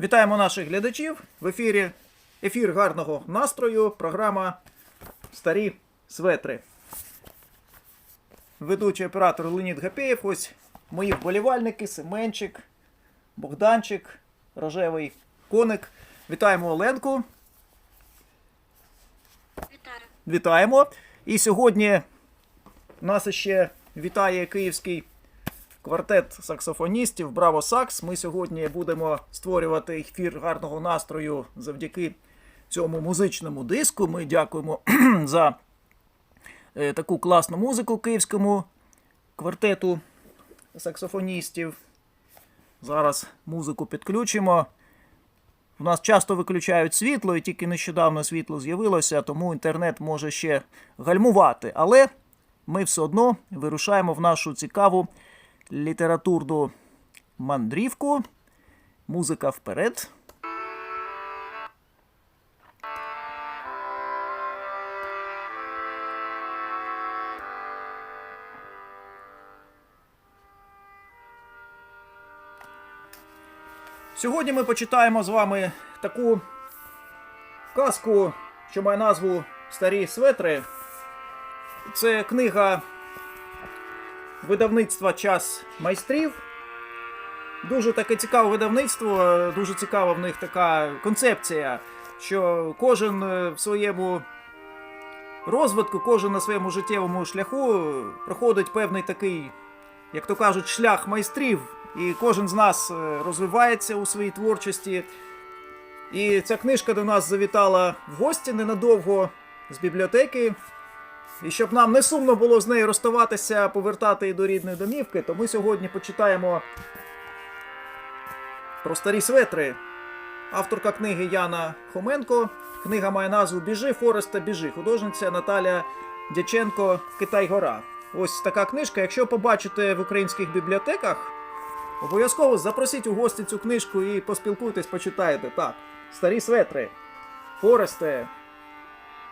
Вітаємо наших глядачів в ефірі. Ефір гарного настрою. Програма Старі светри. Ведучий оператор Леонід Гапєєв. Ось мої вболівальники, Семенчик, Богданчик, Рожевий Коник. Вітаємо Оленку. Вітаю. Вітаємо. І сьогодні нас ще вітає київський квартет саксофоністів Браво Сакс. Ми сьогодні будемо створювати ефір гарного настрою завдяки цьому музичному диску. Ми дякуємо за е, таку класну музику київському квартету саксофоністів. Зараз музику підключимо. У нас часто виключають світло, і тільки нещодавно світло з'явилося, тому інтернет може ще гальмувати. Але ми все одно вирушаємо в нашу цікаву літературну мандрівку. Музика вперед. Сьогодні ми почитаємо з вами таку казку, що має назву Старі светри. Це книга видавництва Час майстрів. Дуже таке цікаве видавництво, дуже цікава в них така концепція, що кожен е, в своєму розвитку, кожен на своєму життєвому шляху проходить певний такий, як то кажуть, шлях майстрів. І кожен з нас е, розвивається у своїй творчості. І ця книжка до нас завітала в гості ненадовго з бібліотеки. І щоб нам не сумно було з нею розставатися, повертати її до рідної домівки, то ми сьогодні почитаємо про старі светри. Авторка книги Яна Хоменко. Книга має назву Біжи, Фореста, біжи. Художниця Наталя Дяченко Китай-Гора. Ось така книжка. Якщо побачите в українських бібліотеках, обов'язково запросіть у гості цю книжку і поспілкуйтесь, почитайте. Так, старі светри. Форесте.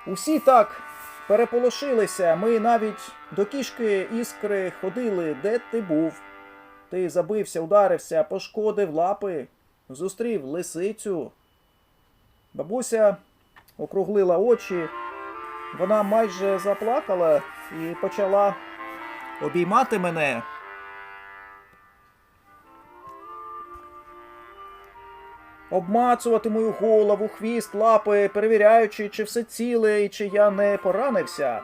Усі так переполошилися. Ми навіть до кішки іскри ходили. Де ти був? Ти забився, ударився, пошкодив лапи, зустрів лисицю. Бабуся округлила очі. Вона майже заплакала і почала обіймати мене. Обмацувати мою голову, хвіст, лапи, перевіряючи, чи все ціле і чи я не поранився.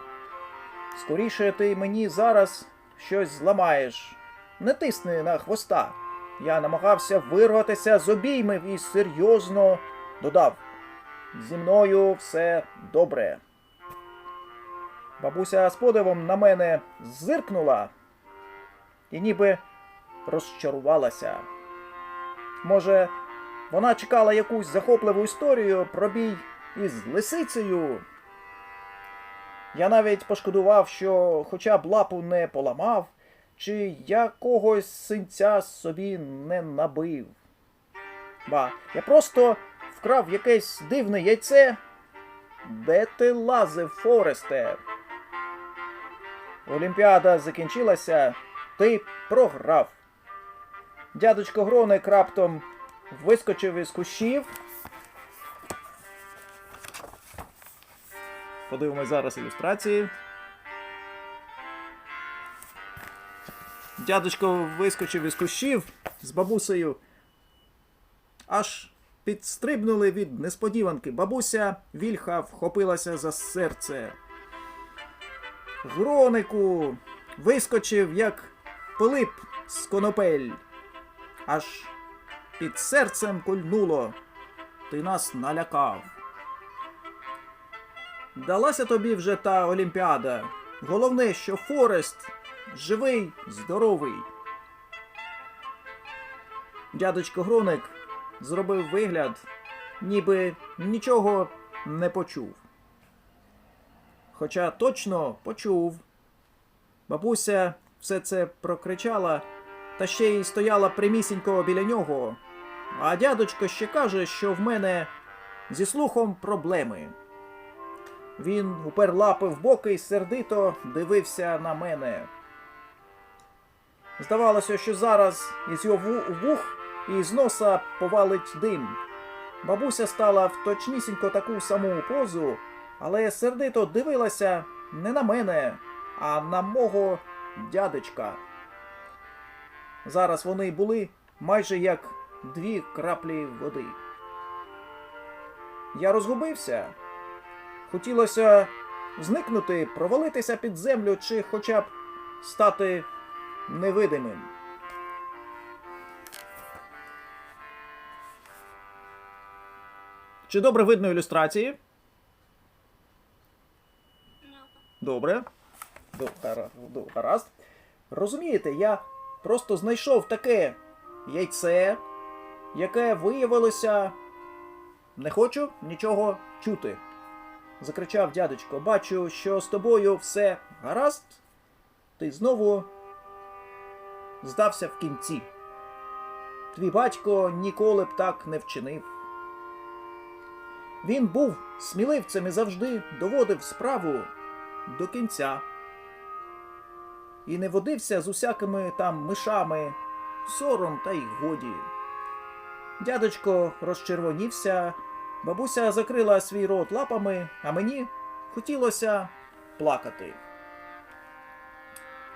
Скоріше ти мені зараз щось зламаєш. Не тисни на хвоста. Я намагався вирватися з обіймів і серйозно додав: Зі мною все добре. Бабуся з подивом на мене зиркнула і ніби розчарувалася. Може, вона чекала якусь захопливу історію про бій із лисицею. Я навіть пошкодував, що хоча б лапу не поламав, чи якогось синця собі не набив. Ба, я просто вкрав якесь дивне яйце. Де ти лазив, Форесте? Олімпіада закінчилася, ти програв. Дядечко Гроник раптом вискочив із кущів. Подивимось зараз ілюстрації. Дядечко вискочив із кущів з бабусею. Аж підстрибнули від несподіванки. Бабуся вільха вхопилася за серце. Гронику вискочив, як Пилип з конопель. Аж під серцем кольнуло. Ти нас налякав. Далася тобі вже та Олімпіада. Головне, що Форест живий, здоровий. Дядечко Гроник зробив вигляд, ніби нічого не почув. Хоча точно почув. Бабуся все це прокричала, та ще й стояла прямісінько біля нього. А дядочко ще каже, що в мене зі слухом проблеми. Він упер лапи в боки і сердито дивився на мене. Здавалося, що зараз із його вух і з носа повалить дим. Бабуся стала в точнісінько таку саму позу, але сердито дивилася не на мене, а на мого дядечка. Зараз вони були майже як дві краплі води. Я розгубився. Хотілося зникнути, провалитися під землю чи хоча б стати невидимим. Чи добре видно ілюстрації? Добре. До- гара- до- Гаразд. Розумієте, я просто знайшов таке яйце, яке виявилося. Не хочу нічого чути. Закричав дядечко. Бачу, що з тобою все гаразд. Ти знову здався в кінці. Твій батько ніколи б так не вчинив. Він був сміливцем і завжди доводив справу до кінця. І не водився з усякими там мишами, сором та й годі. Дядечко розчервонівся, бабуся закрила свій рот лапами, а мені хотілося плакати.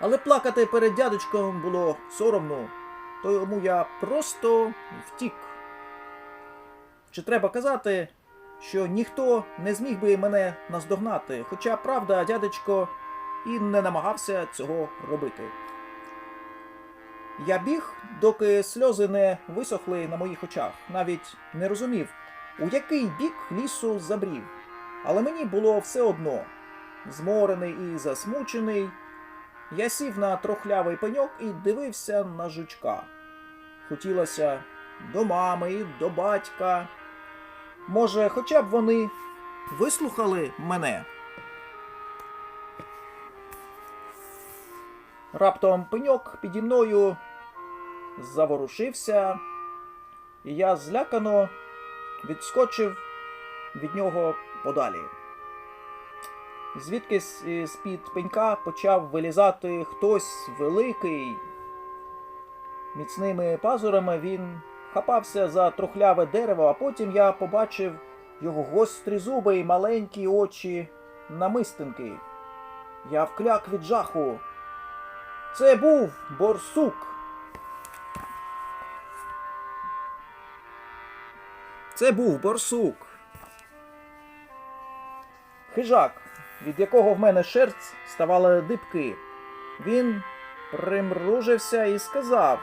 Але плакати перед дядечком було соромно, тому я просто втік. Чи треба казати, що ніхто не зміг би мене наздогнати, хоча правда, дядечко і не намагався цього робити. Я біг, доки сльози не висохли на моїх очах, навіть не розумів, у який бік лісу забрів. Але мені було все одно. Зморений і засмучений, я сів на трохлявий пеньок і дивився на жучка. Хотілося до мами і до батька. Може, хоча б вони вислухали мене. Раптом пеньок піді мною заворушився, і я злякано відскочив від нього подалі. Звідки з-під пенька почав вилізати хтось великий. Міцними пазурами він хапався за трухляве дерево, а потім я побачив його гострі зуби і маленькі очі намистинки. Я вкляк від жаху. Це був борсук. Це був борсук. Хижак, від якого в мене шерсть ставали дибки. Він примружився і сказав: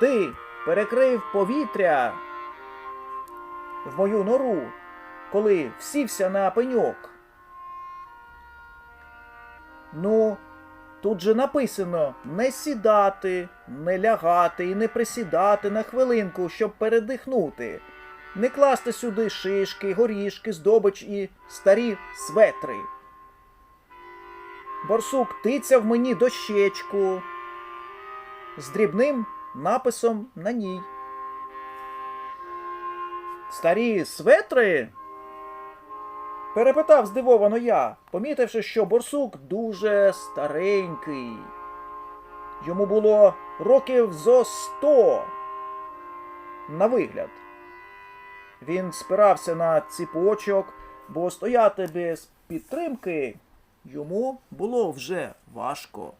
Ти перекрив повітря в мою нору, коли всівся на пеньок. Ну, тут же написано не сідати, не лягати і не присідати на хвилинку, щоб передихнути, не класти сюди шишки, горішки, здобич і старі светри. Борсук тицяв мені дощечку з дрібним написом на ній. Старі светри? Перепитав здивовано я, помітивши, що борсук дуже старенький. Йому було років зо сто. На вигляд. Він спирався на ціпочок, бо стояти без підтримки йому було вже важко.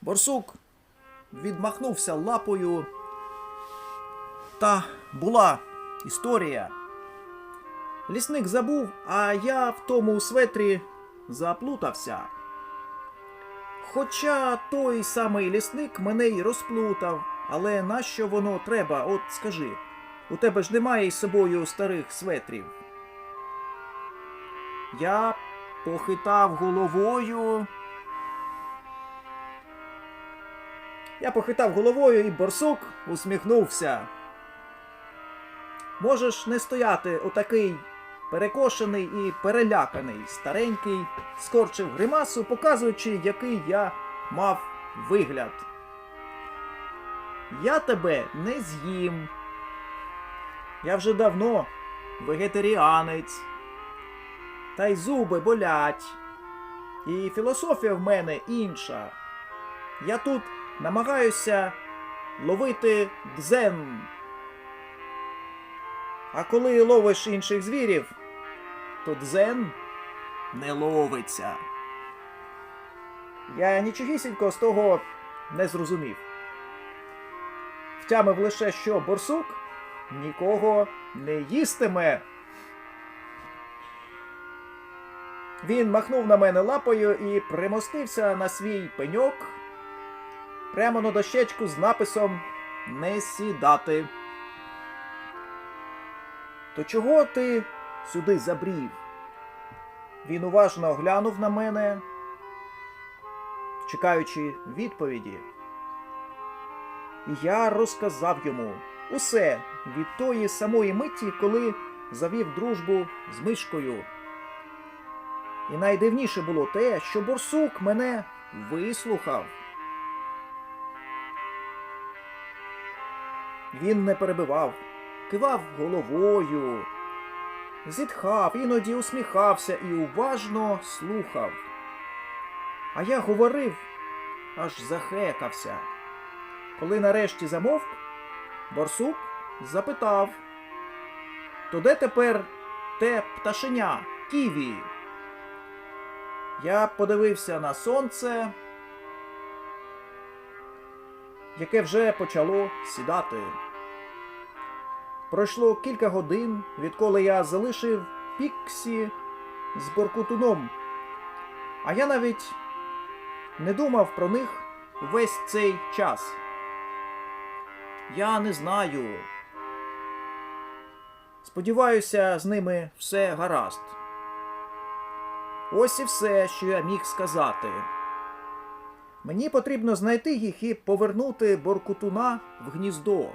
Борсук відмахнувся лапою. Та була історія. Лісник забув, а я в тому светрі заплутався. Хоча той самий лісник мене й розплутав, але нащо воно треба, от скажи, у тебе ж немає із собою старих светрів. Я похитав головою. Я похитав головою, і борсук усміхнувся. Можеш не стояти отакий перекошений і переляканий, старенький, скорчив гримасу, показуючи, який я мав вигляд. Я тебе не з'їм. Я вже давно вегетаріанець. Та й зуби болять. І філософія в мене інша. Я тут намагаюся ловити дзен. А коли ловиш інших звірів, то дзен не ловиться. Я нічогісінько з того не зрозумів. Втямив лише, що борсук нікого не їстиме. Він махнув на мене лапою і примостився на свій пеньок прямо на дощечку з написом Не сідати. То чого ти сюди забрів? Він уважно глянув на мене, чекаючи відповіді. І я розказав йому усе від тої самої миті, коли завів дружбу з мишкою. І найдивніше було те, що борсук мене вислухав. Він не перебивав, кивав головою, зітхав, іноді усміхався і уважно слухав. А я говорив, аж захекався. Коли нарешті замовк, борсук запитав: То де тепер те пташеня Ківі? Я подивився на сонце, яке вже почало сідати. Пройшло кілька годин, відколи я залишив Піксі з Боркутуном, а я навіть не думав про них весь цей час. Я не знаю. Сподіваюся, з ними все гаразд. Ось і все, що я міг сказати. Мені потрібно знайти їх і повернути Боркутуна в гніздо.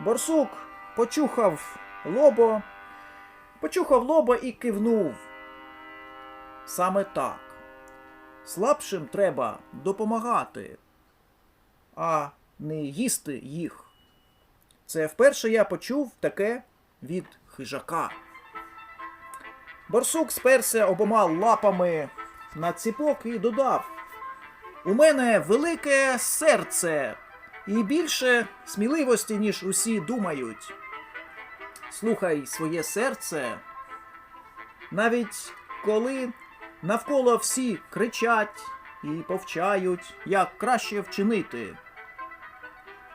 Борсук почухав лобо, почухав лоба і кивнув. Саме так. Слабшим треба допомагати, а не їсти їх. Це вперше я почув таке від хижака. Борсук сперся обома лапами на ціпок і додав: У мене велике серце і більше сміливості, ніж усі думають. Слухай своє серце, навіть коли навколо всі кричать і повчають, як краще вчинити.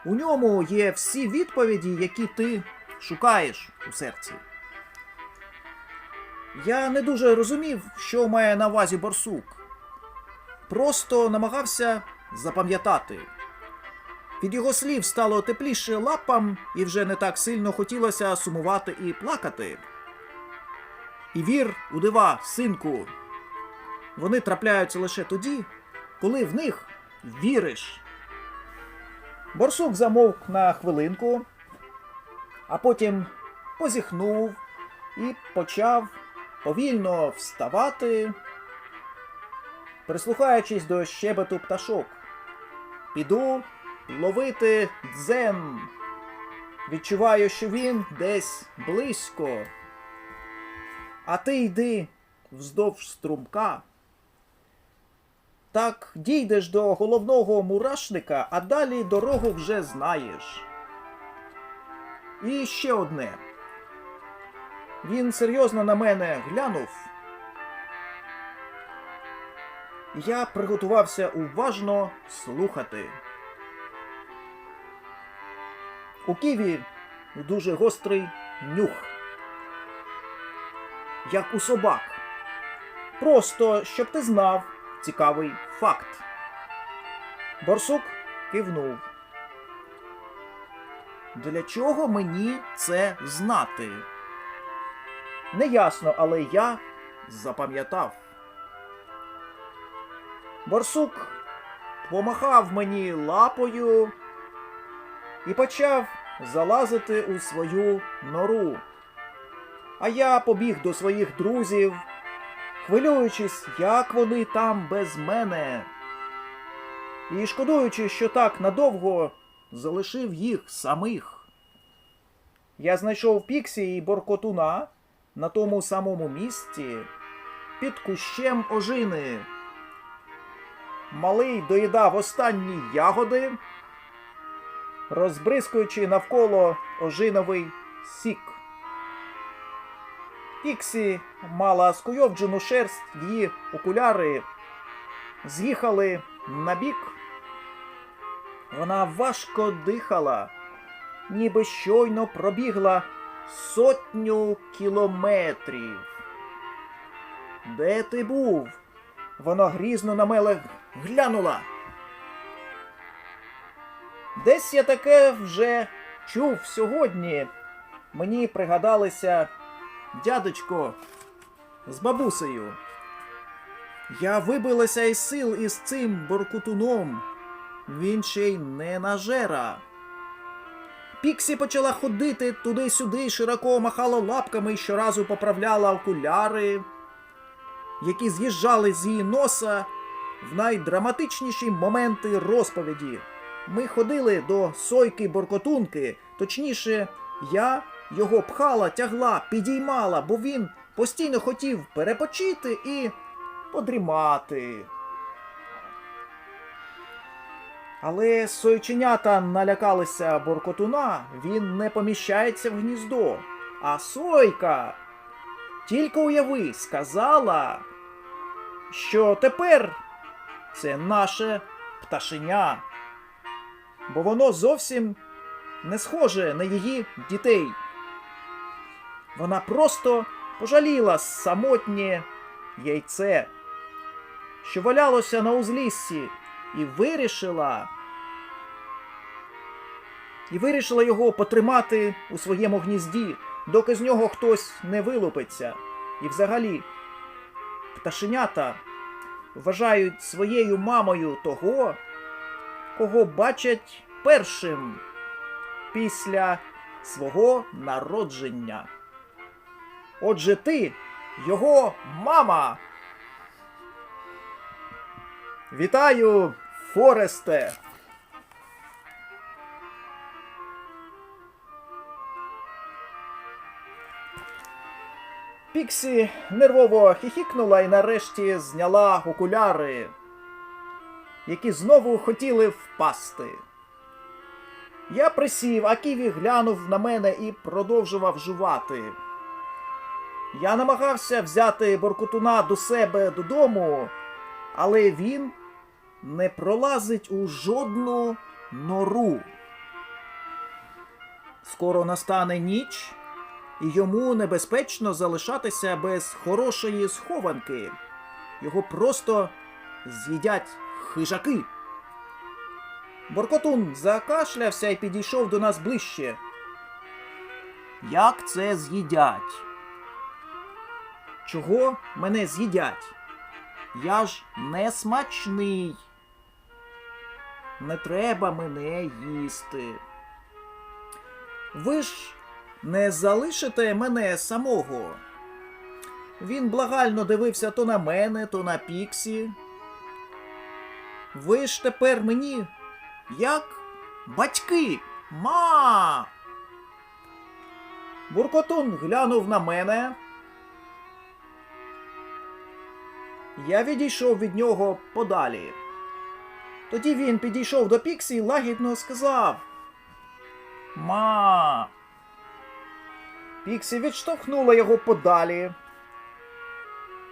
У ньому є всі відповіді, які ти шукаєш у серці. Я не дуже розумів, що має на увазі борсук. Просто намагався запам'ятати. Від його слів стало тепліше лапам, і вже не так сильно хотілося сумувати і плакати. І вір у дива, синку. Вони трапляються лише тоді, коли в них віриш. Борсук замовк на хвилинку, а потім позіхнув і почав повільно вставати, прислухаючись до щебету пташок. Піду ловити дзен. Відчуваю, що він десь близько. А ти йди вздовж струмка. Так дійдеш до головного мурашника, а далі дорогу вже знаєш. І ще одне. Він серйозно на мене глянув. Я приготувався уважно слухати. У Ківі дуже гострий нюх, як у собак. Просто щоб ти знав цікавий факт. Борсук кивнув. Для чого мені це знати? Неясно, але я запам'ятав. Борсук помахав мені лапою і почав залазити у свою нору. А я побіг до своїх друзів, хвилюючись, як вони там без мене. І шкодуючи, що так надовго залишив їх самих. Я знайшов Піксі і Боркотуна на тому самому місці під кущем ожини. малий доїдав останні ягоди, розбризкуючи навколо ожиновий сік. Піксі мала скуйовджену шерсть, її окуляри з'їхали на бік. Вона важко дихала, ніби щойно пробігла сотню кілометрів. Де ти був? Вона грізно на мене глянула. Десь я таке вже чув сьогодні. Мені пригадалися дядечко з бабусею. Я вибилася із сил із цим боркутуном. Він ще й не нажера. Піксі почала ходити туди-сюди, широко махала лапками і щоразу поправляла окуляри, які з'їжджали з її носа в найдраматичніші моменти розповіді. Ми ходили до сойки боркотунки, точніше, я його пхала, тягла, підіймала, бо він постійно хотів перепочити і подрімати. Але сойченята налякалися боркотуна, він не поміщається в гніздо. А сойка, тільки уяви, сказала, що тепер це наше пташеня, бо воно зовсім не схоже на її дітей. Вона просто пожаліла самотнє яйце, що валялося на узліссі, і вирішила. І вирішила його потримати у своєму гнізді, доки з нього хтось не вилупиться. І взагалі, пташенята вважають своєю мамою того, кого бачать першим після свого народження. Отже, ти його мама. Вітаю, Форесте! Піксі нервово хихікнула і нарешті зняла окуляри, які знову хотіли впасти. Я присів, а Ківі глянув на мене і продовжував жувати. Я намагався взяти Боркутуна до себе додому, але він не пролазить у жодну нору. Скоро настане ніч, і йому небезпечно залишатися без хорошої схованки. Його просто з'їдять хижаки. Боркотун закашлявся і підійшов до нас ближче. Як це з'їдять? Чого мене з'їдять? Я ж не смачний. Не треба мене їсти. Ви ж не залишите мене самого. Він благально дивився то на мене, то на Піксі. Ви ж тепер мені як батьки. Ма. Буркотун глянув на мене. Я відійшов від нього подалі. Тоді він підійшов до Піксі і лагідно сказав. Ма. Піксі відштовхнула його подалі.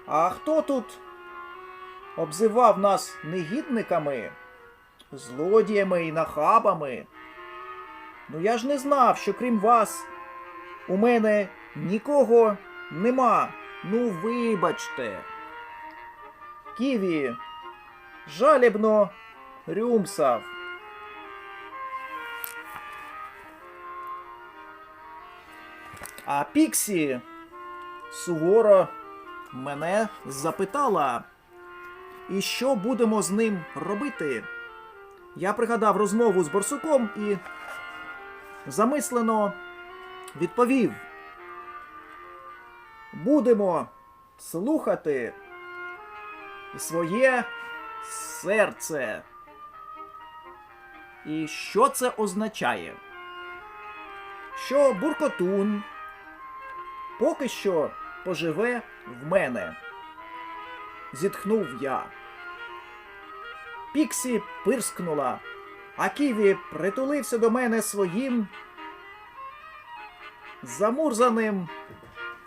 А хто тут обзивав нас негідниками, злодіями і нахабами? Ну я ж не знав, що крім вас у мене нікого нема. Ну, вибачте. Ківі жалібно рюмсав. А Піксі суворо мене запитала, і що будемо з ним робити? Я пригадав розмову з борсуком і замислено відповів. Будемо слухати своє серце. І що це означає? Що буркотун поки що поживе в мене. Зітхнув я. Піксі пирскнула, а Ківі притулився до мене своїм замурзаним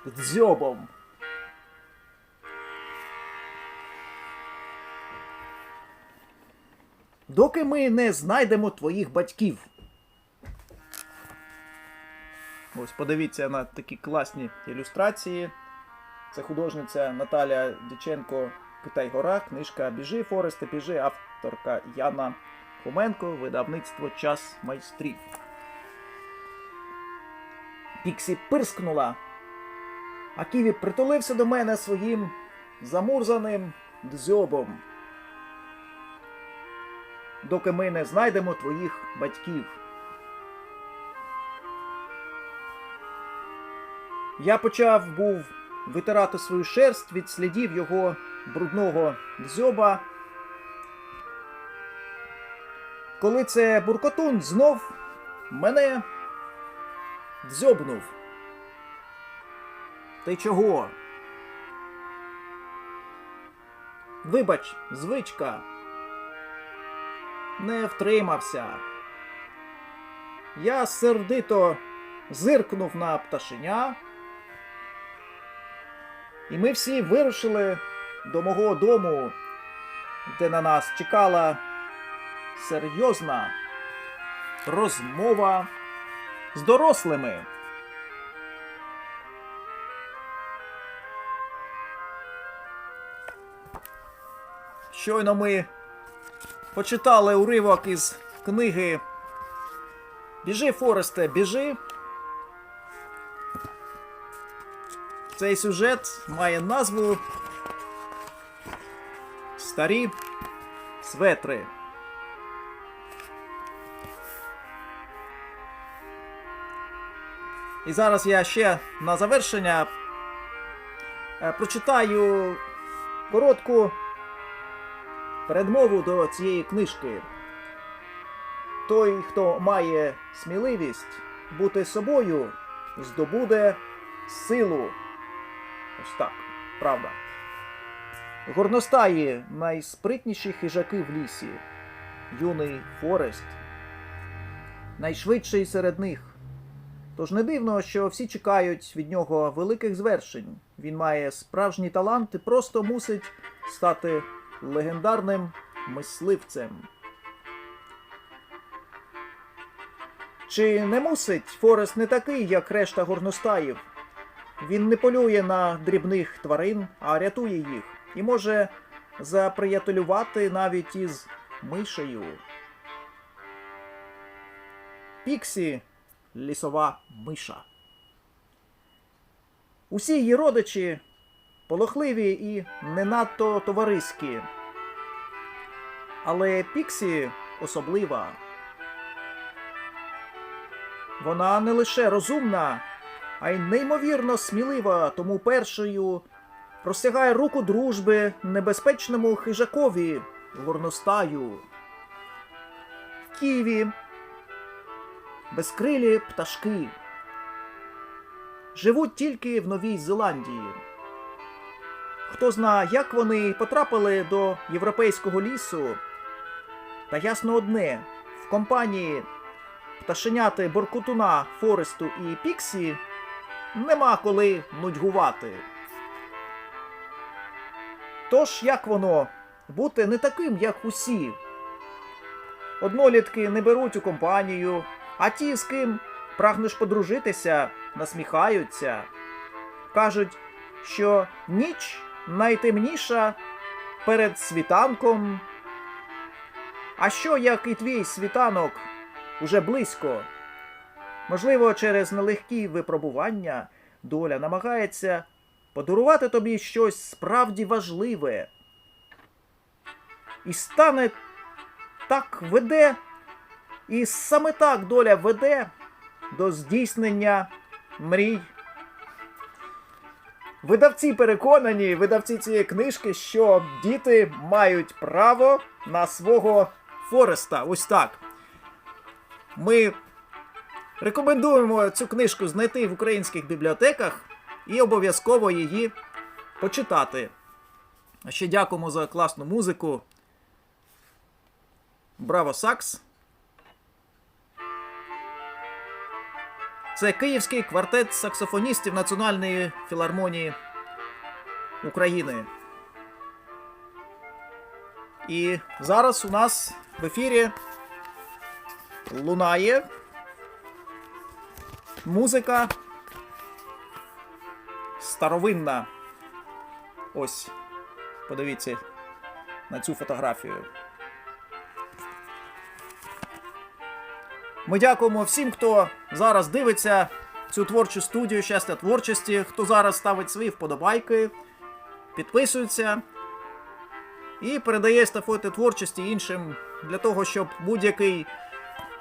дзьобом. Доки ми не знайдемо твоїх батьків. Ось подивіться на такі класні ілюстрації. Це художниця Наталя Дяченко Китай Гора, книжка Біжи, Форесте, біжи, авторка Яна Хоменко, видавництво Час майстрів. Піксі пирскнула, а Ківі притулився до мене своїм замурзаним дзьобом. Доки ми не знайдемо твоїх батьків. Я почав був витирати свою шерсть від слідів його брудного дзьоба. Коли це буркотун знов мене дзьобнув. Ти чого? Вибач, звичка. Не втримався. Я сердито зиркнув на пташеня. І ми всі вирушили до мого дому, де на нас чекала серйозна розмова з дорослими. Щойно ми почитали уривок із книги Біжи, Форесте, біжи. Цей сюжет має назву Старі светри. І зараз я ще на завершення е, прочитаю коротку передмову до цієї книжки. Той, хто має сміливість бути собою, здобуде силу. Ось так, правда. Горностаї найспритніші хижаки в лісі. Юний Форест. Найшвидший серед них. Тож не дивно, що всі чекають від нього великих звершень. Він має справжній талант і просто мусить стати легендарним мисливцем. Чи не мусить Форест не такий, як решта горностаїв? Він не полює на дрібних тварин, а рятує їх і може заприятелювати навіть із мишею. Піксі лісова миша. Усі її родичі полохливі і не надто товариські. Але Піксі особлива. Вона не лише розумна, а й неймовірно смілива, тому першою простягає руку дружби небезпечному хижакові горностаю. Ківі, безкрилі пташки. Живуть тільки в Новій Зеландії. Хто зна, як вони потрапили до європейського лісу, та ясно одне в компанії пташеняти Боркутуна, Форесту і Піксі нема коли нудьгувати. Тож як воно бути не таким, як усі? Однолітки не беруть у компанію, а ті, з ким прагнеш подружитися, насміхаються. Кажуть, що ніч найтемніша перед світанком. А що, як і твій світанок уже близько? Можливо, через нелегкі випробування доля намагається подарувати тобі щось справді важливе. І стане так веде, і саме так доля веде до здійснення мрій. Видавці переконані, видавці цієї книжки, що діти мають право на свого Фореста. Ось так. Ми рекомендуємо цю книжку знайти в українських бібліотеках і обов'язково її почитати. Ще дякуємо за класну музику. Браво Сакс. Це Київський квартет саксофоністів Національної філармонії України. І зараз у нас в ефірі лунає музика старовинна. Ось, подивіться на цю фотографію. Ми дякуємо всім, хто зараз дивиться цю творчу студію щастя творчості, хто зараз ставить свої вподобайки, підписується і передає естафети творчості іншим для того, щоб будь-який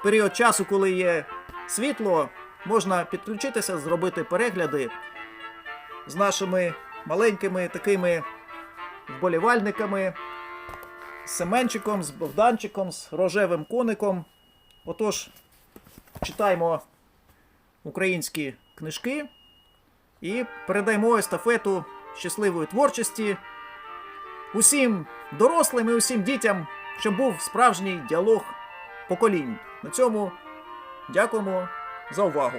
період часу, коли є світло, можна підключитися, зробити перегляди з нашими маленькими такими вболівальниками, з Семенчиком, з Богданчиком, з рожевим коником. Отож, читаємо українські книжки і передаємо естафету щасливої творчості усім дорослим і усім дітям, щоб був справжній діалог поколінь. На цьому дякуємо за увагу.